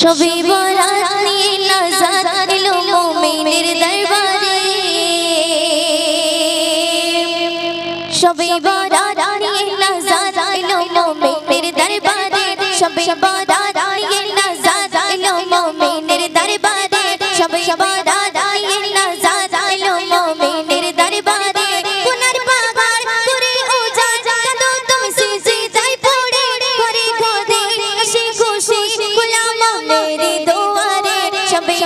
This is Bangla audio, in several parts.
সবে বরাত নিয়ে নাজাত এলো মুমিনের দরবারে। সবে বরাত নিয়ে নাজাত এলো মুমিনের দরবারে। সবে বরাত নিয়ে নাজাত এলো মুমিনের দরবারে।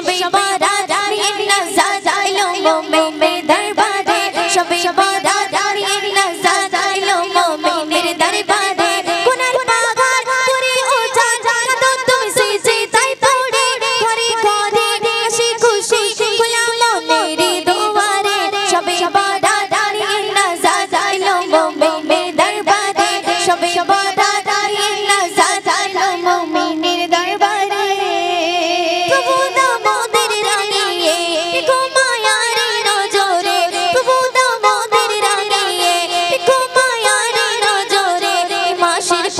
शबे बारात में नजारा लो मोमें में दरबार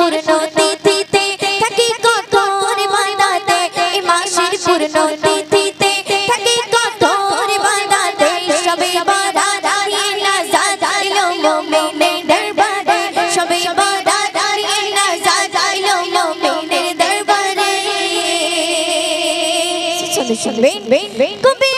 পূর্ণ তিথিতে থাকি কঠোর বানাতে এই মাসের পূর্ণ তিথিতে থাকি কঠোর বানাতে সবে বারাদারি নাজাইলো মুমিনের দরবারে সবে বারাদারি নাজাইলো মুমিনের দরবারে শুনবেন কবি